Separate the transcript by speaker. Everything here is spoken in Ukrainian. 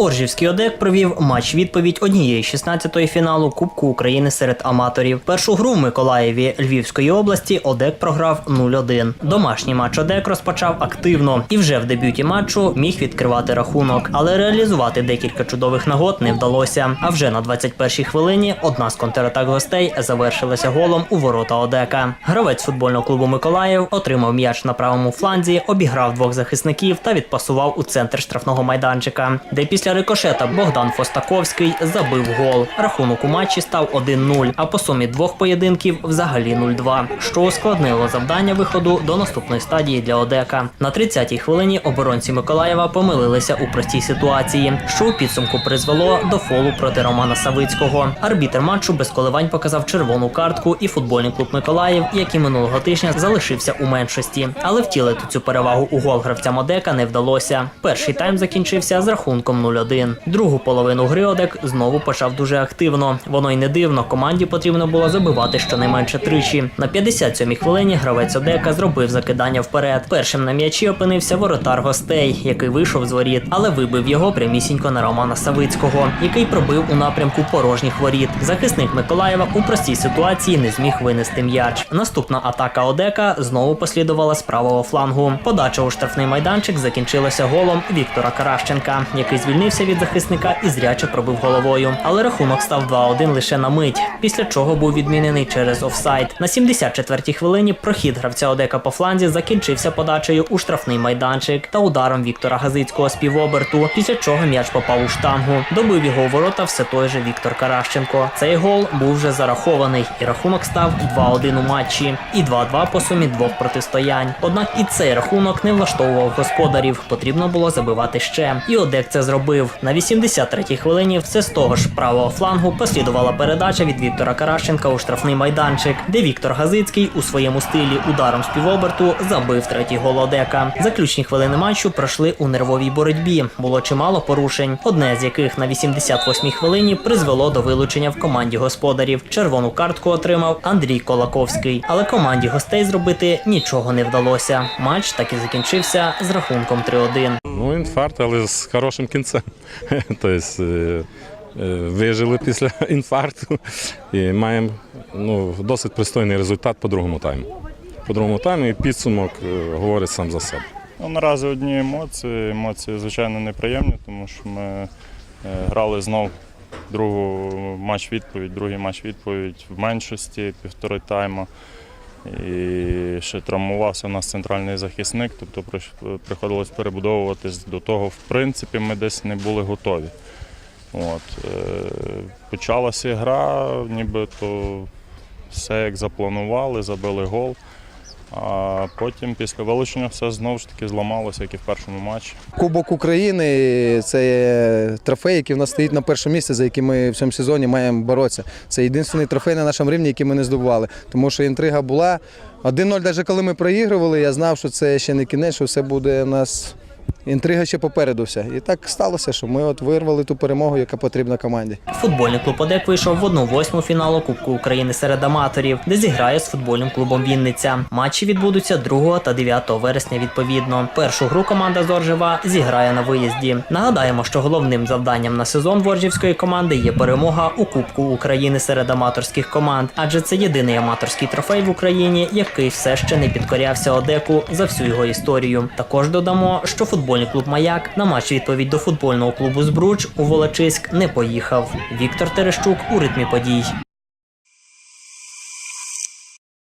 Speaker 1: Оржівський ОДЕК провів матч відповідь однієї 16-ї фіналу Кубку України серед аматорів. Першу гру в Миколаєві Львівської області ОДЕК програв 0-1. Домашній матч ОДЕК розпочав активно і вже в дебюті матчу міг відкривати рахунок, але реалізувати декілька чудових нагод не вдалося. А вже на 21-й хвилині одна з контратак гостей завершилася голом у ворота ОДЕКа. Гравець футбольного клубу Миколаїв отримав м'яч на правому фланзі, обіграв двох захисників та відпасував у центр штрафного майданчика, де після рикошета Богдан Фостаковський забив гол. Рахунок у матчі став 1-0, а по сумі двох поєдинків взагалі 0-2, що ускладнило завдання виходу до наступної стадії для ОДЕКа. На 30-й хвилині оборонці Миколаєва помилилися у простій ситуації, що у підсумку призвело до фолу проти Романа Савицького. Арбітер матчу без коливань показав червону картку, і футбольний клуб Миколаїв, який минулого тижня залишився у меншості, але втілити цю перевагу у гол гравцям ОДЕКа не вдалося. Перший тайм закінчився з рахунком 0-1. Другу половину гри ОДЕК знову почав дуже активно. Воно й не дивно. Команді потрібно було забивати щонайменше тричі. На 57-й хвилині гравець ОДЕКа зробив закидання вперед. Першим на м'ячі опинився воротар гостей, який вийшов з воріт, але вибив його прямісінько на Романа Савицького, який пробив у напрямку порожніх воріт. Захисник Миколаєва у простій ситуації не зміг винести м'яч. Наступна атака ОДЕКа знову послідувала з правого флангу. Подача у штрафний майданчик закінчилася голом Віктора Каращенка, який звільнився від захисника і зряче пробив головою. Але рахунок став 2-1 лише на мить, після чого був відмінений через офсайд. На 74-й хвилині прохід гравця ОДЕКа по фланзі закінчився подачею у штрафний майданчик та ударом Віктора Газицького з півоберту, після чого м'яч попав у штангу. Добив його у ворота все той же Віктор Каращенко. Цей гол був вже зарахований, і рахунок став 2-1 у матчі, і 2-2 по сумі двох протистоянь. Однак і цей рахунок не влаштовував господарів. Потрібно було забивати ще. І ОДЕК це зробив. На 83-й хвилині все з того ж правого флангу послідувала передача від Віктора Каращенка у штрафний майданчик, де Віктор Газицький у своєму стилі ударом з півоберту забив третій гол ОДЕКа. Заключні хвилини матчу пройшли у нервовій боротьбі. Було чимало порушень, одне з яких на 88-й хвилині призвело до вилучення в команді господарів. Червону картку отримав Андрій Колаковський, але команді гостей зробити нічого не вдалося. Матч так і закінчився з рахунком 3-1.
Speaker 2: Ну, інфаркт, але з хорошим кінцем. тобто е, е, вижили після інфаркту і маємо ну, досить пристойний результат по другому тайму. По другому тайму і підсумок е, говорить сам за себе.
Speaker 3: Ну, наразі одні емоції. Емоції, звичайно, неприємні, тому що ми грали знов другу матч відповідь, другий матч відповідь в меншості півтори тайму. І ще травмувався у нас центральний захисник, тобто приходилось перебудовуватись до того, в принципі, ми десь не були готові. От, е, почалася гра, нібито все як запланували, забили гол. А потім після вилучення все знову ж таки зламалося, як і в першому матчі.
Speaker 4: Кубок України це трофей, який в нас стоїть на першому місці, за який ми в цьому сезоні маємо боротися. Це єдиний трофей на нашому рівні, який ми не здобували. Тому що інтрига була. 1-0, навіть коли ми проігрували, я знав, що це ще не кінець, що все буде у нас. Інтрига ще попереду вся. І так сталося, що ми от вирвали ту перемогу, яка потрібна команді.
Speaker 1: Футбольний клуб ОДЕК вийшов в 1-8 фіналу Кубку України серед аматорів, де зіграє з футбольним клубом Вінниця. Матчі відбудуться 2 та 9 вересня відповідно. Першу гру команда Зоржева зіграє на виїзді. Нагадаємо, що головним завданням на сезон воржівської команди є перемога у Кубку України серед аматорських команд, адже це єдиний аматорський трофей в Україні, який все ще не підкорявся ОДЕКу за всю його історію. Також додамо, що футбольний клуб Маяк на матч відповідь до футбольного клубу Збруч у Волочиськ не поїхав. Віктор Терещук у ритмі подій.